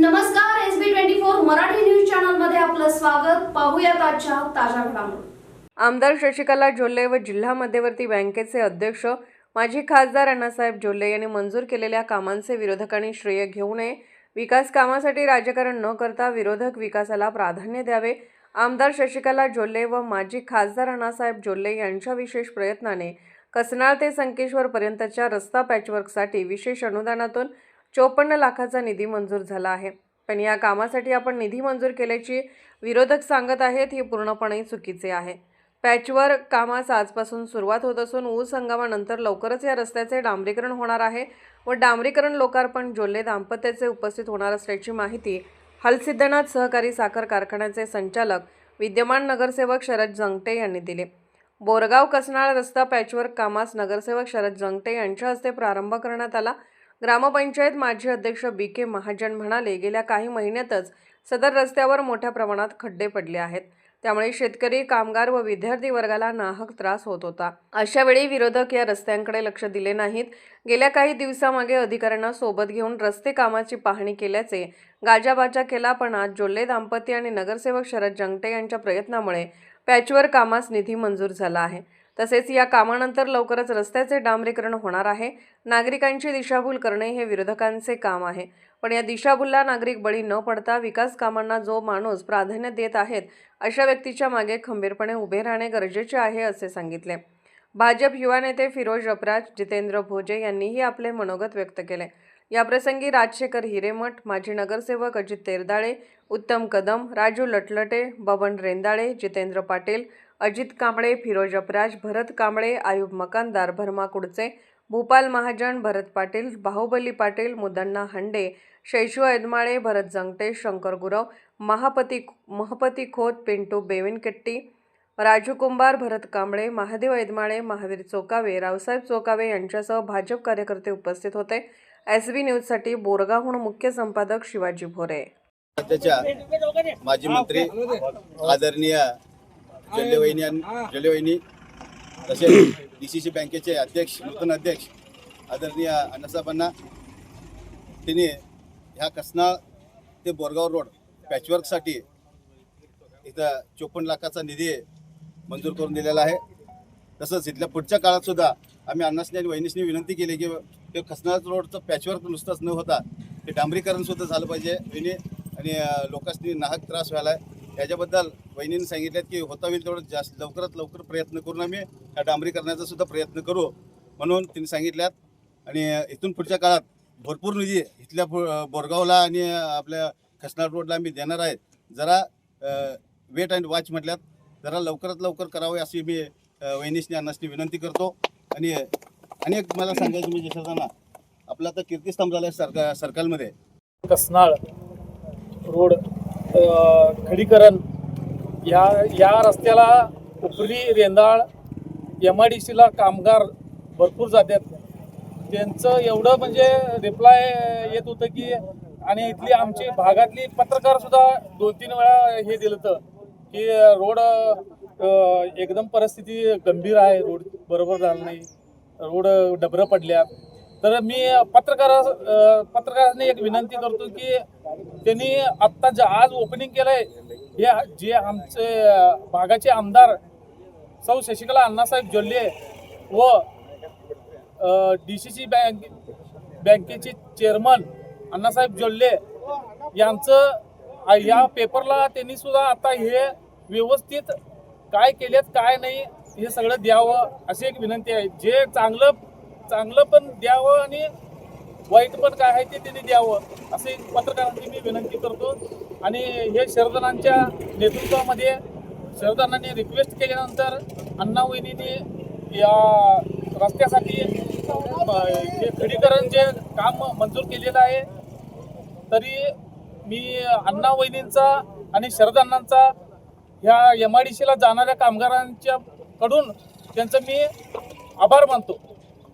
नमस्कार S B twenty four Marathi news चॅनलमध्ये आपलं स्वागत. पाहूया आजच्या ताज्या घडामोडी. आमदार शशिकला जोल्ले व जिल्हा मध्यवर्ती बँकेचे अध्यक्ष माजी खासदार अण्णासाहेब जोल्ले यांनी मंजूर केलेल्या कामांचे विरोधकांनी श्रेय घेऊ नये. विकास कामासाठी राजकारण न करता विरोधक विकासाला प्राधान्य द्यावे. आमदार शशिकला जोल्ले व माजी खासदार अण्णासाहेब जोल्ले यांच्या विशेष प्रयत्नाने कसनाळ ते संकेश्वरपर्यंतच्या रस्ता पॅचवर्कसाठी विशेष अनुदानातून चोपन्न लाखाचा निधी मंजूर झाला आहे. पण या कामासाठी आपण निधी मंजूर केल्याची विरोधक सांगत आहेत हे पूर्णपणे चुकीचे आहे. पॅचवर कामास आजपासून सुरुवात होत असून ऊस हंगामानंतर लवकरच या रस्त्याचे डांबरीकरण होणार आहे व डांबरीकरण लोकार्पण जोल्ले दाम्पत्याचे उपस्थित होणार असल्याची माहिती हलसिद्धनाथ सहकारी साखर कारखान्याचे संचालक विद्यमान नगरसेवक शरद जंगटे यांनी दिले. बोरगाव कसनाळ रस्ता पॅचवर्क कामास नगरसेवक शरद जंगटे यांच्या हस्ते प्रारंभ करण्यात आला. ग्रामपंचायत माजी अध्यक्ष बी के महाजन म्हणाले गेल्या काही महिन्यातच सदर रस्त्यावर मोठ्या प्रमाणात खड्डे पडले आहेत. त्यामुळे शेतकरी कामगार व विद्यार्थी वर्गाला नाहक त्रास होत होता. अशा वेळी विरोधक या रस्त्यांकडे लक्ष दिले नाहीत. गेल्या काही दिवसामागे अधिकाऱ्यांना सोबत घेऊन रस्ते कामाची पाहणी केल्याचे गाजाबाजा केला पण आज जोल्ले दाम्पत्य आणि नगरसेवक शरद जंगटे यांच्या प्रयत्नामुळे पॅचवर कामास निधी मंजूर झाला आहे. तसेच या कामानंतर लवकरच रस्त्याचे डांबरीकरण होणार आहे. नागरिकांची दिशाभूल करणे हे विरोधकांचे काम आहे. पण या दिशाभूलला नागरिक बळी न पडता विकास कामांना जो माणूस प्राधान्य देत आहेत अशा व्यक्तीच्या मागे खंबीरपणे उभे राहणे गरजेचे आहे असे सांगितले. भाजप युवा नेते फिरोज अपराज जितेंद्र भोजे यांनीही आपले मनोगत व्यक्त केले. याप्रसंगी राजशेखर हिरेमठ माजी नगरसेवक अजित तेरदाळे उत्तम कदम राजू लटलटे बबन रेंदाळे जितेंद्र पाटील अजित कांबळे फिरोज अपराज भरत कांबळे आयुब मकानदार भरमा कुडचे भूपाल महाजन भरत पाटील बाहुबली पाटील मुदण्णा हंडे शैशू ऐदमाळे भरत जंगटे शंकर गुरव महापती महपती खोत पिंटू बेविनकेट्टी राजू कुंभार भरत कांबळे महादेव ऐदमाळे महावीर चोकावे रावसाहेब चोकावे यांच्यासह भाजप कार्यकर्ते उपस्थित होते. एस बी न्यूजसाठी बोरगावहून मुख्य संपादक शिवाजी भोरे. माजी मंत्री आदरणीय जल्लेवहिनी जल्लेवहिनी तसेच डी सी सी बँकेचे अध्यक्ष नूतन अध्यक्ष आदरणीय अण्णासाहेबांना त्यांनी ह्या कसनाळ ते बोरगाव रोड पॅचवर्कसाठी इथं चोपन्न लाखाचा निधी मंजूर करून दिलेला आहे. तसंच इथल्या पुढच्या काळात सुद्धा आम्ही अण्णासनी आणि वहिनीसनी विनंती केली की ते खसनाळ रोडचं पॅचवर्क नुसतंच न होता ते डांबरीकरण सुद्धा झालं पाहिजे. वहिनी आणि लोकांनी नाहक त्रास व्हायला याच्याबद्दल वहिनीने सांगितल्यात की होता होईल तेवढं जास्त लवकरात लवकर प्रयत्न करून आम्ही या डांबरीकरणाचा सुद्धा प्रयत्न करू म्हणून त्यांनी सांगितल्यात. आणि इथून पुढच्या काळात भरपूर निधी इथल्या बोरगावला आणि आपल्या खसनाट रोडला आम्ही देणार आहेत. जरा वेट अँड वॉच म्हटल्यात. जरा लवकरात लवकर करावे अशी मी अ, अन्नासनी विनंती करतो. आणि आणि एक मला सांगायचं म्हणजे सगळ्यांना आपला आता कीर्तिस्तंभ झाला आहे सरकार सर्कलमध्ये कसनाळ रोड खडीकरण या या रस्त्याला उपरी रेंदाळ एम आय डी सीला कामगार भरपूर जातात. त्यांचं एवढं म्हणजे रिप्लाय येत होतं की आणि इथली आमची भागातली पत्रकारसुद्धा दोन तीन वेळा हे दिलं होतं की रोड एकदम परिस्थिती गंभीर आहे रोड बरोबर झालं नाही. रोड डबरं पडल्या तर मी पत्रकार पत्रकारांनी एक विनंती करतो की त्यांनी आत्ता जे आज ओपनिंग केलंय हे जे आमचे भागाचे आमदार सौ शशिकला अण्णासाहेब जोल्ले व डी सी सी बँक बँकेचे चेअरमन अण्णासाहेब जोल्ले यांचं या पेपरला त्यांनी सुद्धा आता हे व्यवस्थित काय केलेत काय नाही हे सगळं द्यावं अशी एक विनंती आहे. जे चांगलं चांगलं पण द्यावं आणि वाईट पण काय आहे ते त्यांनी द्यावं असे पत्रकारांची मी विनंती करतो. आणि हे शरदनांच्या नेतृत्वामध्ये शरदनांनी रिक्वेस्ट केल्यानंतर अण्णा वहिनीने या रस्त्यासाठी हे खडीकरण जे काम मंजूर केलेलं आहे तरी मी अण्णा वहिनींचा आणि शरदांनांचा ह्या एम आय डी सीला जाणाऱ्या कामगारांच्या कडून त्यांचं मी आभार मानतो.